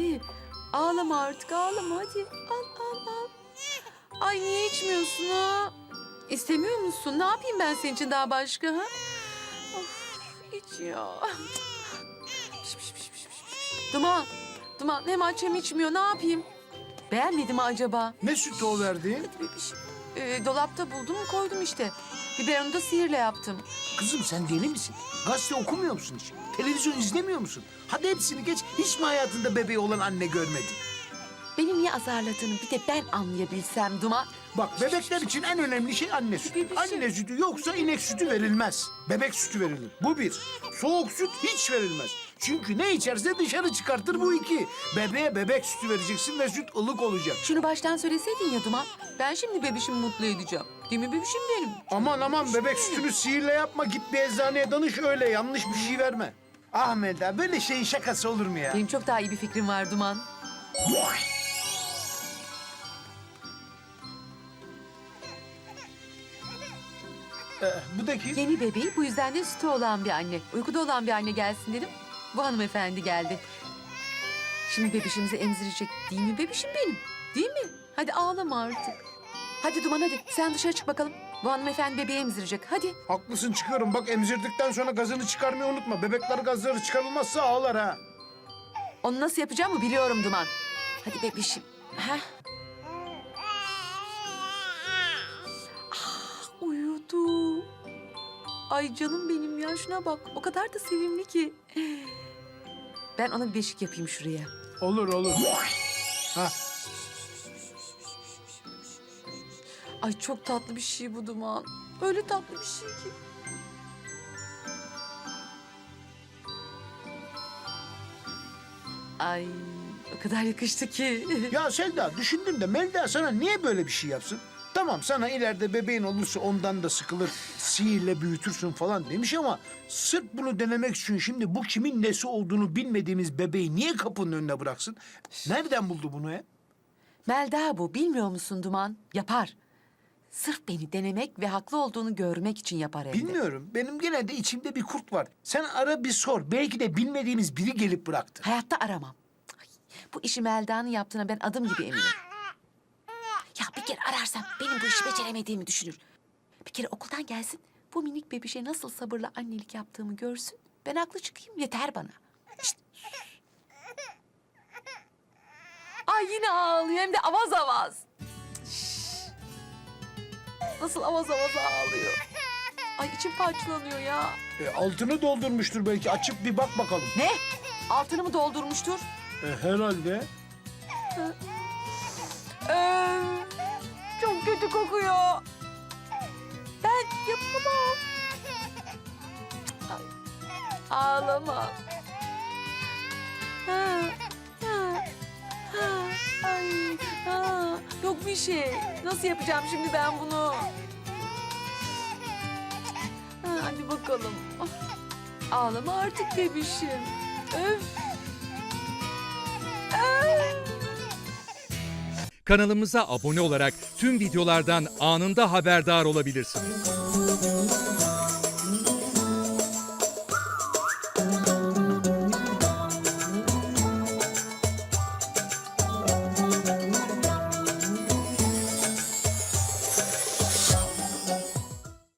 Hadi. Ağlama artık ağlama hadi. Al al al. Ay niye içmiyorsun ha? İstemiyor musun? Ne yapayım ben senin için daha başka ha? Of iç ya. Piş, piş, piş, piş, piş, piş. Duman. Duman hem aç hem içmiyor. Ne yapayım? Beğenmedi mi acaba? Ne sütü o verdiğin? Hadi bebiş. Ee, dolapta buldum koydum işte. Biberonu da sihirle yaptım. Kızım sen deli misin? Gazete okumuyor musun hiç? Televizyon izlemiyor musun? Hadi hepsini geç. Hiç mi hayatında bebeği olan anne görmedin? Beni niye azarladığını bir de ben anlayabilsem Duman. Bak bebekler için en önemli şey anne sütü. Bebişim. Anne sütü yoksa inek sütü verilmez. Bebek sütü verilir. Bu bir. Soğuk süt hiç verilmez. Çünkü ne içerse dışarı çıkartır bu iki. Bebeğe bebek sütü vereceksin ve süt ılık olacak. Şunu baştan söyleseydin ya Duman. Ben şimdi bebişimi mutlu edeceğim. Değil mi bebişim benim? Aman aman bebek sütünü sihirle yapma. Git bir eczaneye danış öyle yanlış bir şey verme. Ahmet abi böyle şeyin şakası olur mu ya? Benim çok daha iyi bir fikrim var Duman. Ee, bu da kim? Yeni bebeği bu yüzden de sütü olan bir anne. Uykuda olan bir anne gelsin dedim. Bu hanımefendi geldi. Şimdi bebişimizi emzirecek değil mi bebişim benim? Değil mi? Hadi ağlama artık. Hadi Duman hadi sen dışarı çık bakalım. Bu hanımefendi bebeği emzirecek. Hadi. Haklısın çıkıyorum. Bak emzirdikten sonra gazını çıkarmayı unutma. Bebekler gazları çıkarılmazsa ağlar ha. Onu nasıl yapacağımı biliyorum Duman. Hadi bebişim. Heh. Ah, uyudu. Ay canım benim ya şuna bak. O kadar da sevimli ki. Ben ona bir beşik yapayım şuraya. Olur olur. Ha, Ay çok tatlı bir şey bu Duman. Öyle tatlı bir şey ki. Ay o kadar yakıştı ki. ya Selda düşündüm de Melda sana niye böyle bir şey yapsın? Tamam sana ileride bebeğin olursa ondan da sıkılır, sihirle büyütürsün falan demiş ama sırf bunu denemek için şimdi bu kimin nesi olduğunu bilmediğimiz bebeği niye kapının önüne bıraksın? Nereden buldu bunu ya? Melda bu bilmiyor musun Duman? Yapar. Sırf beni denemek ve haklı olduğunu görmek için yapar evde. Bilmiyorum. Benim gene de içimde bir kurt var. Sen ara bir sor. Belki de bilmediğimiz biri gelip bıraktı. Hayatta aramam. Ay, bu işi Melda'nın yaptığına ben adım gibi eminim. Ararsam benim bu işi beceremediğimi düşünür. Bir kere okuldan gelsin bu minik bebişe nasıl sabırla annelik yaptığımı görsün. Ben haklı çıkayım yeter bana. Şşt. Ay yine ağlıyor hem de avaz avaz. Nasıl avaz avaz ağlıyor. Ay içim parçalanıyor ya. E, altını doldurmuştur belki. Açıp bir bak bakalım. Ne? Altını mı doldurmuştur? E, herhalde. Ee, ağlama. Ay, ha. Yok bir şey. Nasıl yapacağım şimdi ben bunu? Ha, hadi bakalım. Ağlama artık bebişim. Öf. Kanalımıza abone olarak tüm videolardan anında haberdar olabilirsiniz.